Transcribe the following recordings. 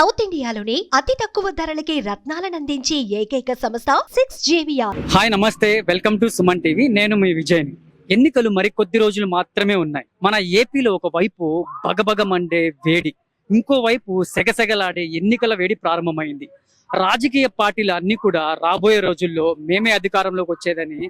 South ఇండియాలోనే అతి తక్కువ ధరలకి రత్నాలనందించే ఏకైక సంస్థ సిక్స్ జేవిఆర్. హాయ్ నమస్తే. Welcome to Suman TV. నేను మీ విజయ్ని. ఎన్నికలు మరి కొద్ది రోజులు మాత్రమే ఉన్నాయి. మన ఏపీలో ఒక వైపు వేడి ఇంకో వైపు సెగసెగలాడే ఎన్నికల వేడి ప్రారంభమైంది. రాజకీయ పార్టీలు అన్ని కూడా రాబోయే రోజుల్లో మేమే అధికారంలోకి వచ్చేదని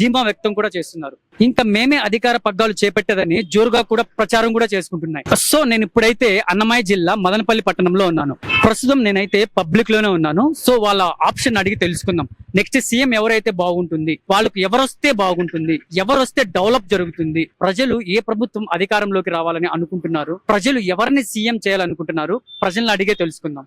ధీమా వ్యక్తం కూడా చేస్తున్నారు. ఇంకా మేమే అధికార పగ్గాలు చేపట్టేదని జోరుగా కూడా ప్రచారం కూడా చేసుకుంటున్నాయి. సో నేను ఇప్పుడైతే అన్నమయ్య జిల్లా మదనపల్లి పట్టణంలో ఉన్నాను. ప్రస్తుతం నేనైతే పబ్లిక్లోనే ఉన్నాను. సో వాళ్ళ ఆప్షన్ అడిగి తెలుసుకుందాం. నెక్స్ట్ సీఎం ఎవరైతే బాగుంటుంది వాళ్ళకు ఎవరొస్తే బాగుంటుంది ఎవరొస్తే డెవలప్ జరుగుతుంది ప్రజలు ఏ ప్రభుత్వం అధికారంలోకి రావాలని అనుకుంటున్నారు ప్రజలు ఎవరిని సీఎం చేయాలనుకుంటున్నారు ప్రజలను అడిగే తెలుసుకుందాం.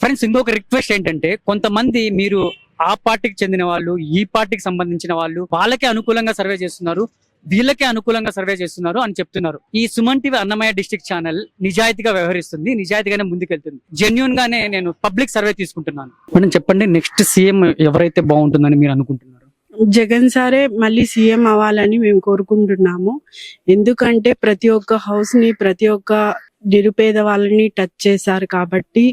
ఫ్రెండ్స్ ఇంకొక రిక్వెస్ట్ ఏంటంటే కొంతమంది మీరు ఆ పార్టీకి చెందిన వాళ్ళు ఈ పార్టీకి సంబంధించిన వాళ్ళు వాళ్ళకే అనుకూలంగా సర్వే చేస్తున్నారు వీళ్ళకే అనుకూలంగా సర్వే చేస్తున్నారు అని చెప్తున్నారు. ఈ Suman TV Annamayya district channel నిజాయితీగా వ్యవహరిస్తుంది నిజాయితీగానే ముందుకెళ్తుంది. జెన్యున్ గానే నేను పబ్లిక్ సర్వే తీసుకుంటున్నాను. మనం చెప్పండి నెక్స్ట్ సీఎం ఎవరైతే బాగుంటుందని మీరు అనుకుంటున్నారు? జగన్ సారే మళ్ళీ సీఎం అవ్వాలని మేము కోరుకుంటున్నాము. ఎందుకంటే ప్రతి ఒక్క హౌస్ని ప్రతి ఒక్క నిరుపేద వాళ్ళని టచ్ చేశారు కాబట్టి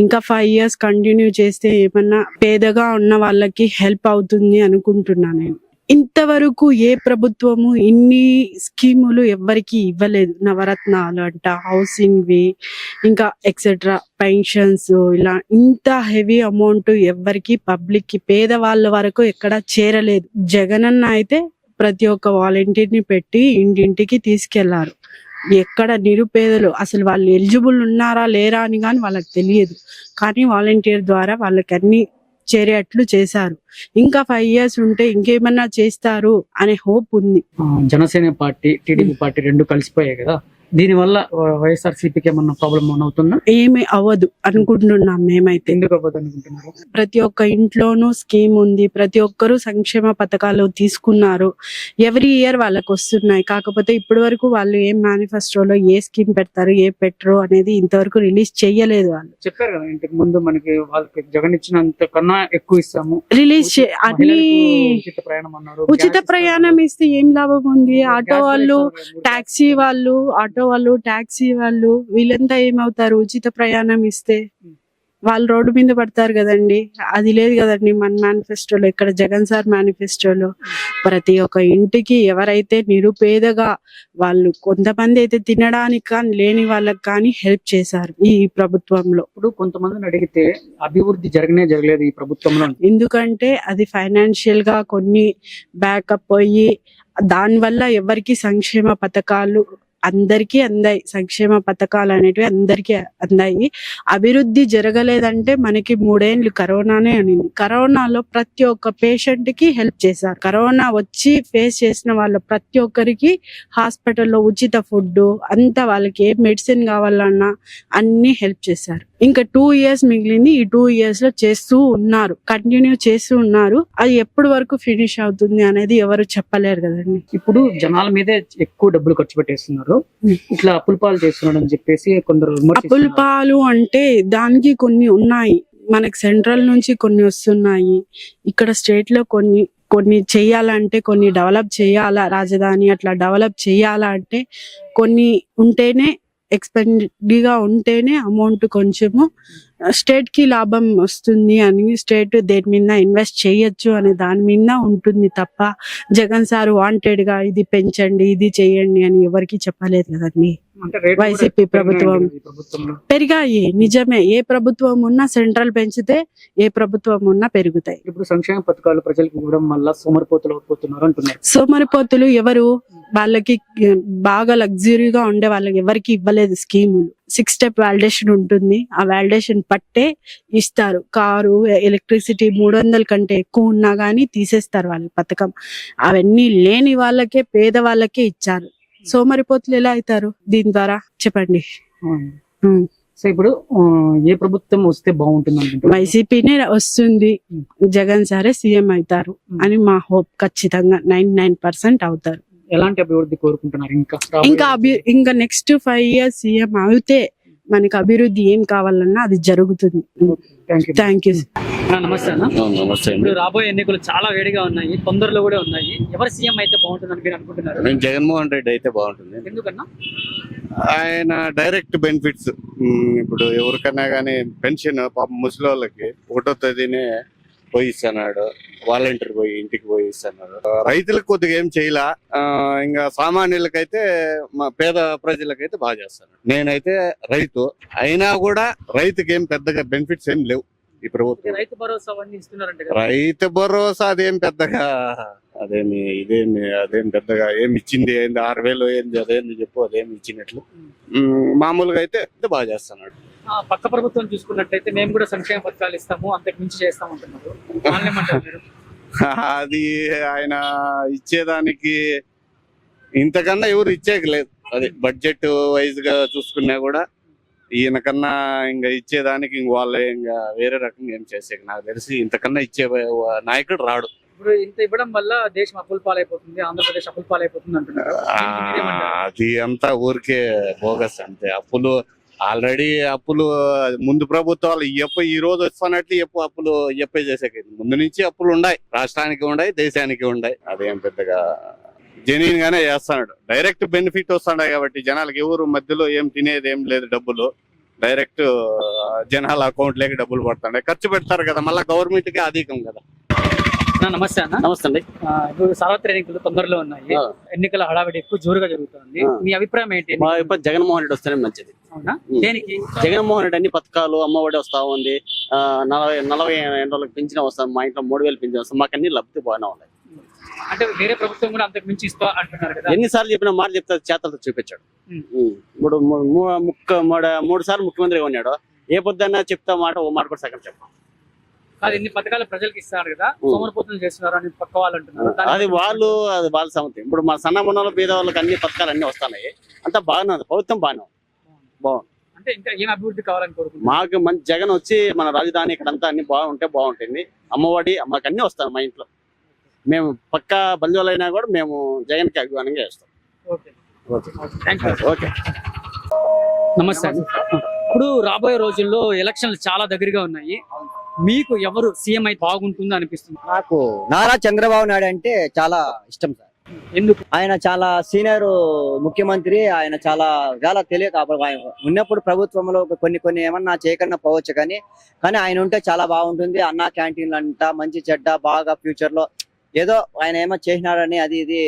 ఇంకా ఫైవ్ ఇయర్స్ కంటిన్యూ చేస్తే ఏమన్నా పేదగా ఉన్న వాళ్ళకి హెల్ప్ అవుతుంది అనుకుంటున్నా నేను. ఇంతవరకు ఏ ప్రభుత్వము ఇన్ని స్కీములు ఎవ్వరికి ఇవ్వలేదు. నవరత్నాలు అంట హౌసింగ్ వి ఇంకా ఎక్సెట్రా పెన్షన్స్ ఇలా ఇంత హెవీ అమౌంట్ ఎవ్వరికి పబ్లిక్కి పేదవాళ్ళ వరకు ఎక్కడ చేరలేదు. జగనన్న అయితే ప్రతి ఒక్క వాలంటీర్ని పెట్టి ఇంటింటికి తీసుకెళ్ళారు. ఎక్కడ నిరుపేదలు అసలు వాళ్ళు ఎలిజిబుల్ ఉన్నారా లేరా అని కానీ వాళ్ళకి తెలియదు. కానీ వాలంటీర్ ద్వారా వాళ్ళకి అన్ని చేరేట్లు చేశారు. ఇంకా ఫైవ్ ఇయర్స్ ఉంటే ఇంకేమన్నా చేస్తారు అనే హోప్ ఉంది. జనసేన పార్టీ టీడీపీ పార్టీ రెండు కలిసిపోయాయి కదా. దీని వల్ల వైఎస్ఆర్ సిపికి ఏమన్నా ప్రాబ్లం అవుతుందా? ఏమి అవ్వదు అనుకుంటున్నాం మేమైతే. ఎందుకు అవ్వదు అనుకుంటున్నారు? ప్రతి ఒక్క ఇంట్లోనూ స్కీమ్ ఉంది. ప్రతి ఒక్కరూ సంక్షేమ పథకాలు తీసుకున్నారు. ఎవ్రీ ఇయర్ వాళ్ళకి వస్తున్నాయి. కాకపోతే ఇప్పటి వరకు వాళ్ళు ఏ మేనిఫెస్టోలో ఏ స్కీమ్ పెడతారు ఏ పెట్టరు అనేది ఇంతవరకు రిలీజ్ చెయ్యలేదు వాళ్ళు. చెప్పారు కదా ఇంతకు ముందు మనకి వాళ్ళకి జగన్ ఇచ్చినంత కన్నా ఎక్కువ ఇస్తాము. రిలీజ్ అన్ని ఉచిత ప్రయాణం అన్నారు. ఉచిత గ్యాస్ ప్రయాణం ఇస్తే ఏం లాభం ఉంది. ఆటో వాళ్ళు. టాక్సీ వాళ్ళు ఆటో వాళ్ళు టాక్సీ వాళ్ళు వీళ్ళంతా ఏమవుతారు? ఉచిత ప్రయాణం ఇస్తే వాళ్ళు రోడ్డు మీద పడతారు కదండి. అది లేదు కదండి మన మేనిఫెస్టోలో ఇక్కడ జగన్ సార్ మేనిఫెస్టోలో ప్రతి ఒక్క ఇంటికి ఎవరైతే నిరుపేదగా వాళ్ళు కొంతమంది అయితే తినడానికి కానీ లేని వాళ్ళకి కానీ హెల్ప్ చేశారు ఈ ప్రభుత్వంలో. ఇప్పుడు కొంతమందిని అడిగితే అభివృద్ధి జరగనే జరగలేదు ఈ ప్రభుత్వంలో. ఎందుకంటే అది ఫైనాన్షియల్గా కొన్ని బ్యాకప్ అయ్యి దానివల్ల ఎవరికి సంక్షేమ పథకాలు అందరికీ అందాయి. సంక్షేమ పథకాలు అనేటివి అందరికీ అందాయి. అభివృద్ధి జరగలేదంటే మనకి మూడేండ్లు కరోనానే అనింది. కరోనాలో ప్రతి ఒక్క పేషెంట్కి హెల్ప్ చేశారు. కరోనా వచ్చి ఫేస్ చేసిన వాళ్ళ ప్రతి ఒక్కరికి హాస్పిటల్లో ఉచిత ఫుడ్ అంతా వాళ్ళకి ఏ మెడిసిన్ కావాలన్నా అన్ని హెల్ప్ చేశారు. ఇంకా టూ ఇయర్స్ మిగిలింది ఈ టూ ఇయర్స్లో చేస్తూ ఉన్నారు. కంటిన్యూ చేస్తూ ఉన్నారు. అది ఎప్పటి వరకు ఫినిష్ అవుతుంది అనేది ఎవరు చెప్పలేరు కదండి. ఇప్పుడు జనాల మీదే ఎక్కువ డబ్బులు ఖర్చు పెట్టేస్తున్నారు. ఇట్లా అప్పుల పాలు చేస్తున్నాడు అని చెప్పేసి కొందరు అప్పుల. పాలు అంటే దానికి కొన్ని ఉన్నాయి. మనకి సెంట్రల్ నుంచి కొన్ని వస్తున్నాయి. ఇక్కడ స్టేట్లో కొన్ని కొన్ని చెయ్యాలంటే కొన్ని డెవలప్ చేయాలా? రాజధాని అట్లా డెవలప్ చేయాలా అంటే కొన్ని ఉంటేనే ఎక్స్పెండిగా ఉంటేనే అమౌంట్ కొంచెము స్టేట్కి లాభం వస్తుంది అని స్టేట్ దేని మీద ఇన్వెస్ట్ చేయొచ్చు అనే దాని మీద ఉంటుంది తప్ప జగన్ సార్ వాంటెడ్గా ఇది పెంచండి ఇది చేయండి అని ఎవరికి చెప్పలేదు కదండి వైసీపీ ప్రభుత్వం. పెరిగాయి నిజమే. ఏ ప్రభుత్వం ఉన్నా సెంట్రల్ పెంచితే ఏ ప్రభుత్వం ఉన్నా పెరుగుతాయి. ఇప్పుడు సంక్షేమ పథకాలు ప్రజలకు ఇవ్వడం వల్ల సోమరిపోతులు సోమరిపోతులు ఎవరు? వాళ్ళకి బాగా లగ్జరీగా ఉండే వాళ్ళకి ఎవరికి ఇవ్వలేదు స్కీములు. సిక్స్ స్టెప్ వాలిడేషన్ ఉంటుంది. ఆ వాలిడేషన్ పట్టే ఇస్తారు. కారు ఎలక్ట్రిసిటీ మూడు వందల కంటే ఎక్కువ ఉన్నా గానీ తీసేస్తారు వాళ్ళ పథకం. అవన్నీ లేని వాళ్ళకే పేద వాళ్ళకే ఇచ్చారు సోమరిపోతులు ఎలా అవుతారు? దీని ద్వారా చెప్పండి. సో ఇప్పుడు ఏ ప్రభుత్వం వస్తే బాగుంటుంది వైసీపీనే వస్తుంది. జగన్ సారే సీఎం అవుతారు అని మా హోప్ ఖచ్చితంగా నైన్ నైన్ పర్సెంట్ అవుతారు. ఎలాంటి అభివృద్ధి కోరుకుంటున్నారు? ఇంకా ఇంకా అభి ఇంకా నెక్స్ట్ ఫైవ్ ఇయర్స్ సీఎం అవుతే మనకి అభివృద్ధి ఏం కావాలన్నా అది జరుగుతుంది. థ్యాంక్ యూ నమస్తే అన్న. నమస్తే ఇప్పుడు రాబోయే ఎన్నికలు చాలా వేడిగా ఉన్నాయి తొందరలో కూడా ఉన్నాయి. ఎవరు సీఎం అయితే బాగుంటుందని మీరు అనుకుంటున్నారు? నేను జగన్మోహన్ రెడ్డి అయితే బాగుంటుంది. ఎందుకన్నా? ఆయన డైరెక్ట్ బెనిఫిట్స్ ఇప్పుడు ఎవరికైనా కానీ పెన్షన్ పాపం ముసలి వాళ్ళకి ఒకటో తేదీనే పోయి ఇస్తున్నాడు వాలంటీర్ పోయి ఇంటికి పోయి ఇస్తున్నాడు రైతులకు కొద్దిగా ఏం చేయలా? ఆ, ఇంకా సామాన్యులకైతే మా పేద ప్రజలకైతే బాగా చేస్తాడు. నేనైతే రైతు. అయినా కూడా రైతుకి ఏం పెద్దగా బెనిఫిట్స్ ఏం లేవు ఈ ప్రభుత్వం. రైతు భరోసా రైతు భరోసా అదేం పెద్దగా అదేమి ఇదేమి అదేం పెద్దగా ఏమి ఇచ్చింది ఏంది ఆరు వేలు ఏంది అదేంది చెప్పు అదేమి ఇచ్చినట్లు. మామూలుగా అయితే బాగా చేస్తున్నాడు ఆ, పక్క ప్రభుత్వం చూసుకున్నట్టయితే మేము కూడా సంక్షేమ పథకాలు ఇస్తాము అంతకు మించి చేస్తాం అంటున్నారు. వాళ్ళని ఏమంటారు మీరు? అది ఆయన ఇచ్చేదానికి ఇంతకన్నా ఎవరు ఇచ్చేకి లేదు అది బడ్జెట్ వైజ్గా చూసుకున్నా కూడా ఈయన కన్నా ఇంకా ఇచ్చేదానికి ఇంక వాళ్ళే ఇంకా వేరే రకంగా ఏం చేసేకి నాకు తెలిసి ఇంతకన్నా ఇచ్చే నాయకుడు రాడు. ఇప్పుడు ఇంత ఇవ్వడం వల్ల దేశం అప్పుల పాలైపోతుంది ఆంధ్రప్రదేశ్ అప్పుల పాలైపోతుంది అంటున్నారు? అది అంతా ఊరికే బోగస్ అంతే. అప్పులు ఆల్రెడీ అప్పులు ముందు ప్రభుత్వాలు ఎప్ప ఈ రోజు వస్తున్నట్లు ఎప్పు అప్పులు ఎప్ప చేసాక ముందు నుంచి అప్పులు ఉన్నాయి. రాష్ట్రానికి ఉన్నాయి దేశానికి ఉన్నాయి. అదేం పెద్దగా జెన్యున్ గానే చేస్తున్నాడు. డైరెక్ట్ బెనిఫిట్ వస్తున్నాయి కాబట్టి జనాలకి ఎవరు మధ్యలో ఏం తినేది ఏం లేదు డబ్బులు. డైరెక్ట్ జనాల అకౌంట్ లేక డబ్బులు పడుతున్నాయి. ఖర్చు పెడతారు కదా మళ్ళీ గవర్నమెంట్కి అధికం కదా. అన్న, నమస్తే అన్న. నమస్తే అండి. ఇప్పుడు సార్వత్రిక ఎన్నికలు తొందరలో ఉన్నాయి. ఎన్నికల హడావిడి ఎక్కువ జోరుగా జరుగుతుంది. మీ అభిప్రాయం ఏంటి? మా ఇప్పుడు జగన్మోహన్ రెడ్డి వస్తేనే మంచిది. జగన్మోహన్ రెడ్డి అన్ని పథకాలు అమ్మఒడి వస్తా ఉంది. నలభై నలభై ఎండలకు పెంచిన వస్తాం. మా ఇంట్లో మూడు వేలు పెంచిన వస్తాం. మాకు అన్ని లబ్ధి బాగానే ఉన్నాయి. అంటే వేరే ప్రభుత్వం కూడా అంతకు మించి ఇస్తా అంటున్నారు కదా? ఎన్నిసార్లు చెప్పిన మాట చెప్తే చేతలతో చూపించాడు. ఇప్పుడు ముక్క మూడు సార్లు ముఖ్యమంత్రిగా ఉన్నాడు. ఏ పొద్దున్న చెప్తా మాట ఓ మాట కూడా సగం చెప్పాం అది ఇన్ని పథకాలు ప్రజలకు ఇస్తారు కదా. ఉం. సోమరపోతులు చేస్తున్నారు అని పక్క వాళ్ళు అంటున్నారు. అది వాళ్ళు అది వాళ్ళ సమతి ఇప్పుడు మా సన్న మొన్నలు పేద వాళ్ళకి అన్ని పథకాలు అన్ని వస్తున్నాయి. అంతా బాగానే ఉంది. ప్రభుత్వం బాగానే ఉంది. బాగుంది అంటే ఇంకా ఏం అభివృద్ధి కావాలని కోరుకుంటున్నారు? మాకు మంచి జగన్ వచ్చి మన రాజధాని ఇక్కడంతా అన్ని బాగుంటే బాగుంటుంది. అమ్మఒడి మాకు అన్ని వస్తాయి మా ఇంట్లో. మేము పక్క బంధువులైనా కూడా మేము జగన్కి అభిమానంగా చేస్తాం. ఓకే. Thank you okay. నమస్తే ఇప్పుడు రాబోయే రోజుల్లో ఎలక్షన్లు చాలా దగ్గరగా ఉన్నాయి. మీకు ఎవరు సీఎం అయితే బాగుంటుంది అనిపిస్తుంది? నాకు నారా చంద్రబాబు నాయుడు అంటే చాలా ఇష్టం సార్. ఎందుకు? ఆయన చాలా సీనియర్ ముఖ్యమంత్రి ఆయన చాలా చాలా తెలియక అప్పుడు ఉన్నప్పుడు ప్రభుత్వంలో కొన్ని కొన్ని ఏమన్నా చేయకుండా పోవచ్చు కానీ కానీ ఆయన ఉంటే చాలా బాగుంటుంది. అన్నా క్యాంటీన్లు అంట మంచి చెడ్డ బాగా ఫ్యూచర్లో ఏదో ఆయన ఏమో చేసినాడని అది ఇది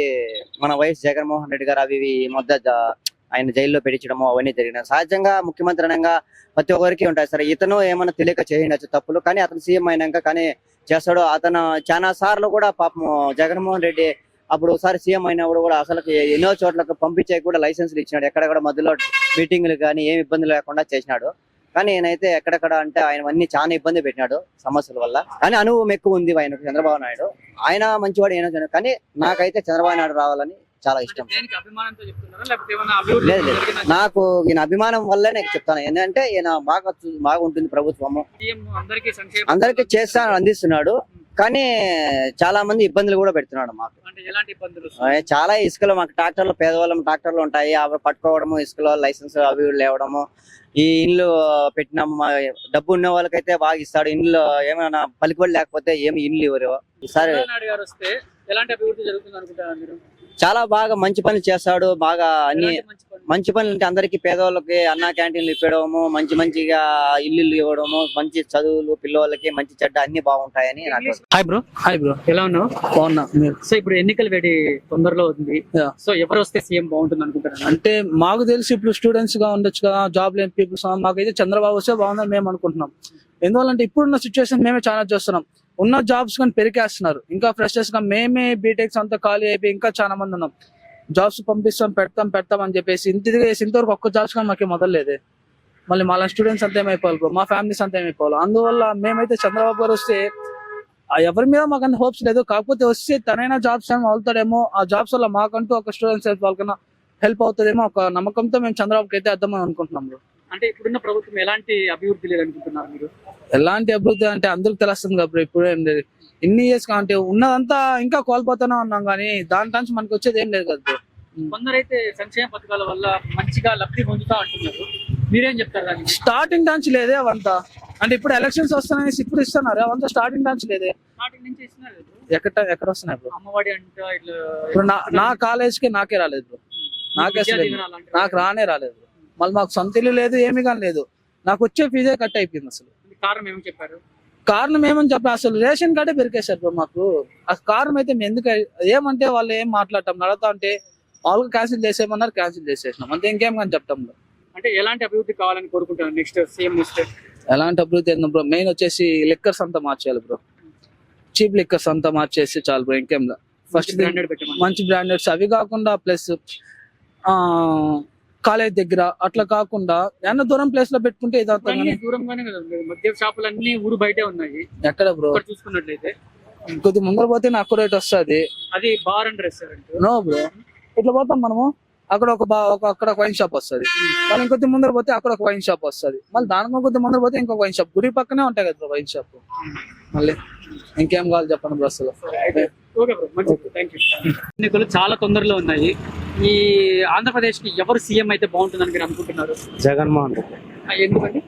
మన వైఎస్ జగన్మోహన్ రెడ్డి గారు అవి మధ్య ఆయన జైల్లో పెట్టించడము అవన్నీ జరిగినాయి. సహజంగా ముఖ్యమంత్రి అనగా ప్రతి ఒక్కరికి ఉంటాయి. సరే ఇతను ఏమైనా తెలియక చేయండొచ్చు తప్పులు కానీ అతను సీఎం అయినాక కానీ చేస్తాడు అతను చాలా సార్లు కూడా పాపం జగన్మోహన్ రెడ్డి అప్పుడు ఒకసారి సీఎం అయినప్పుడు కూడా అసలు ఎన్నో చోట్లకు పంపించే కూడా లైసెన్స్లు ఇచ్చినాడు. ఎక్కడ కూడా మధ్యలో మీటింగ్లు కానీ ఏమి ఇబ్బంది లేకుండా చేసినాడు. కానీ నేనైతే ఎక్కడెక్కడ అంటే ఆయన అన్ని చాలా ఇబ్బంది పెట్టినాడు సమస్యల వల్ల. కానీ అనుభవం ఎక్కువ ఉంది ఆయనకు చంద్రబాబు నాయుడు. ఆయన మంచివాడు ఏమో తెలియదు. కానీ నాకైతే చంద్రబాబు నాయుడు రావాలని చాలా ఇష్టం. ఏమైనా లేదు లేదు. నాకు ఈయన అభిమానం వల్లే నేను చెప్తాను. ఏంటంటే ఈయన బాగా చూ- బాగా ఉంటుంది ప్రభుత్వము అందరికీ సంక్షేమ అందరికి చేస్తా అందిస్తున్నాడు. కానీ చాలా మంది ఇబ్బందులు కూడా పెడుతున్నాడు మాకు. ఎలాంటి ఇబ్బందులు చాలా ఇసుకలు మాకు ట్రాక్టర్లు పేదవాళ్ళం ట్రాక్టర్లు ఉంటాయి. అవి పట్టుకోవడము ఇసుకలో లైసెన్స్ అవి లేవడము. ఈ ఇండ్లు పెట్టినాము మా డబ్బు ఉన్న వాళ్ళకైతే బాగా ఇస్తాడు. ఇండ్లు ఏమైనా పలికిబడి లేకపోతే ఏమి ఇండ్లు ఇవ్వరు. సరే చంద్రబాబు నాయుడు గారు వస్తే ఎలాంటి అభివృద్ధి జరుగుతుంది అనుకుంటారా మీరు? చాలా బాగా మంచి పనులు చేస్తాడు. బాగా అన్ని మంచి పనులు? అంటే అందరికి పేదవాళ్ళకి అన్నా క్యాంటీన్లు ఇప్పడము మంచి మంచిగా ఇల్లు ఇవ్వడము మంచి చదువులు పిల్లవాళ్ళకి మంచి చెడ్డ అన్ని బాగుంటాయని నాకు హాయ్ బ్రో హాయ్ బ్రో ఎలా ఉన్నావు? బాగున్నా. మీరు? సో ఇప్పుడు ఎన్నికల వేడి తొందరలో ఉంది. సో ఎవరు వస్తే సీఎం బాగుంటుంది అనుకుంటారా అంటే మాకు తెలిసి ఇప్పుడు స్టూడెంట్స్గా ఉండొచ్చు కదా జాబ్ లేని పీపుల్స్ మాకైతే చంద్రబాబు వస్తే బాగుందని మేము అనుకుంటున్నాం. ఎందువల్లంటే ఇప్పుడున్న సిచ్యువేషన్ మేమే చాలా చూస్తున్నాం. ఉన్న జాబ్స్ కానీ పెరికేస్తున్నారు. ఇంకా ఫ్రెషర్స్గా మేమే బీటెక్స్ అంతా ఖాళీ అయిపోయి ఇంకా చాలా మంది ఉన్నాం. జాబ్స్ పంపిస్తాం పెడతాం పెడతాం అని చెప్పేసి ఇంత చేసి ఇంతవరకు ఒక్క జాబ్స్ కానీ మాకు మొదలలేదే మళ్ళీ మా స్టూడెంట్స్ అంతా ఏమైపోవాలి bro? మా ఫ్యామిలీస్ అంతా ఏమైపోవాలి? అందువల్ల మేమైతే చంద్రబాబు గారు వస్తే ఎవరి మీద మాకు అంత హోప్స్ లేదు. కాకపోతే వస్తే తనైనా జాబ్స్ ఏమో అవుతాడేమో. ఆ జాబ్స్ వల్ల మాకంటూ ఒక స్టూడెంట్స్ వాళ్ళకన్నా హెల్ప్ అవుతుందేమో ఒక నమ్మకంతో మేము చంద్రబాబుకి అయితే అర్థమని అనుకుంటున్నాం bro. అంటే ఇప్పుడున్న ప్రభుత్వం ఎలాంటి అభివృద్ధి లేదనుకుంటున్నారు మీరు? ఎలాంటి అభివృద్ధి అంటే అందరికి తెలుస్తుంది కదా ఇప్పుడు ఇన్ని ఇయర్స్ అంటే ఉన్నదంతా ఇంకా కోల్పోతూనే ఉన్నాం కానీ దాని నుంచి మనకి వచ్చేది ఏం లేదు కదా. కొందరైతే సంక్షేమ పథకాల వల్ల మంచిగా లబ్ధి పొందుతా అంటున్నారు. మీరేం చెప్తారు దానికి? స్టార్టింగ్ నుంచి లేదే అవంతా. అంటే ఇప్పుడు ఎలక్షన్స్ వస్తున్నాయి ఇప్పుడు ఇస్తున్నారు అవంతా స్టార్టింగ్ నుంచి లేదే. స్టార్టింగ్ నుంచి ఇస్తున్నారు కదా bro. ఎక్కడ ఎక్కడ వస్తున్నాయి బ్రో? అమ్మఒడి అంట ఇట్లా ఇప్పుడు నా నా కాలేజ్కి నాకే రాలేదు బ్రో. నాకే. నాకు రానే రాలేదు. మళ్ళీ మాకు సొంత ఇల్లు లేదు ఏమీ కానీ లేదు. నాకు వచ్చే ఫీజే కట్ అయిపోయింది అసలు. కారణం ఏమి చెప్పారు? కారణం ఏమని చెప్పి అసలు రేషన్ కార్డే పెరికేశారు బ్రో మాకు. ఆ కారణం అయితే మేము ఎందుకు ఏమంటే వాళ్ళు ఏం మాట్లాడటం నడతా అంటే వాళ్ళకి క్యాన్సిల్ చేసేయమన్నారు క్యాన్సిల్ చేసేసినాం. అంతే ఇంకేం కానీ చెప్తాం బ్రో. అంటే ఎలాంటి అభివృద్ధి కావాలని కోరుకుంటారు నెక్స్ట్ సీఎం ఎలాంటి అభివృద్ధి ఏందో బ్రో? మెయిన్ వచ్చేసి లిక్కర్స్ అంతా మార్చేయాలి బ్రో. చీప్ లిక్కర్స్ అంతా మార్చేసి చాలు బ్రో ఇంకేం ఫస్ట్ బ్రాండెడ్ మంచి బ్రాండెడ్స్ అవి కాకుండా ప్లస్ కాలేజ్ దగ్గర అట్లా కాకుండా ఏమన్నా దూరం ప్లేస్లో పెట్టుకుంటే ఇదంతా అన్ని దూరంగానే కదా షాపులు అన్ని ఊరు బయటే ఉన్నాయి. ఎక్కడ బ్రో? చూసుకున్నట్లయితే. కొద్ది ముందర పోతే నాకు రేట్ వస్తుంది. అది bar and restaurant. No bro. ఇట్లా పోతాం మనము అక్కడ ఒక ఒక అక్కడ ఒక వైన్ షాప్ వస్తుంది. మళ్ళీ ఇంకొద్ది ముందర పోతే అక్కడ ఒక వైన్ షాప్ వస్తుంది. మళ్ళీ దానికి కొద్ది ముందర పోతే ఇంకొక వైన్ షాప్ గుడి పక్కనే ఉంటాయి కదా వైన్ షాప్ మళ్ళీ ఇంకేం కావాలి చెప్పండి బ్రో అసలు? ఎన్నికలు చాలా తొందరలో ఉన్నాయి. ఈ ఆంధ్రప్రదేశ్కి ఎవరు సీఎం అయితే బాగుంటుందని మీరు అనుకుంటున్నారు? జగన్మోహన్ రెడ్డి. ఎందుకండి?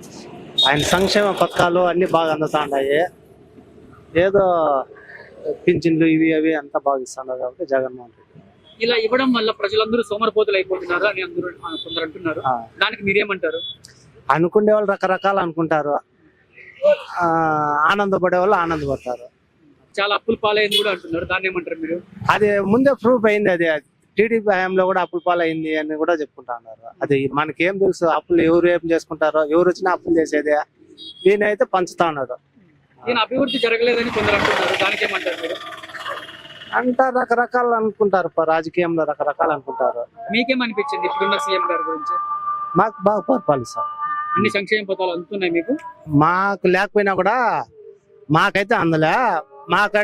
ఆయన సంక్షేమ పథకాలు అన్ని బాగా అందుతా ఉన్నాయి ఏదో పింఛన్లు ఇవి అవి అంతా బాగా ఇస్తున్నారు కాబట్టి జగన్మోహన్ రెడ్డి. ఇలా ఇవ్వడం వల్ల ప్రజలందరూ సోమరపోతులు అయిపోతున్నారు అని అందరూ కొందరు అంటున్నారు. ఆ, దానికి మీరేమంటారు? అనుకునే వాళ్ళు రకరకాలు అనుకుంటారు. ఆ, ఆనందపడే వాళ్ళు ఆనందపడతారు. చాలా అప్పుల పాలైంది కూడా అంటున్నారు. దాన్ని ఏమంటారు మీరు? అది ముందే ప్రూఫ్ అయింది అది. టీడీపీ హయాంలో కూడా అప్పుల పాలైంది అని కూడా చెప్పుకుంటా ఉన్నారు అది మనకేం తెలుసు అప్పులు ఎవరు ఏం చేసుకుంటారో ఎవరు వచ్చినా అప్పులు చేసేదే. అయితే పంచుతా ఉన్నాడు దీని అభివృద్ధి జరగలేదని కొందరు అంటున్నారు. దానికి ఏమంటారు మీరు? అంతా రకరకాలు అనుకుంటారు రాజకీయంలో రకరకాలు అనుకుంటారు. మీకేమనిపించింది ఇప్పుడున్న సీఎం గారి గురించి? మాకు బాగా పరిపాలిస్తారు అన్ని సంక్షేమ పథకాలు అందుతున్నాయి మీకు? మాకు లేకపోయినా కూడా మాకైతే అందలే. మాకు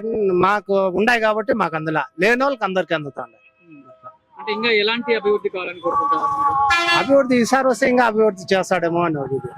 మాకు ఉన్నాయి కాబట్టి మాకు అందలే. లేని వాళ్ళకి అందరికి అందుతాండి అంటే ఇంకా ఎలాంటి అభివృద్ధి కావాలని కోరుకుంటున్నారు అభివృద్ధి ఈసారి వస్తే ఇంకా అభివృద్ధి చేస్తాడేమో అని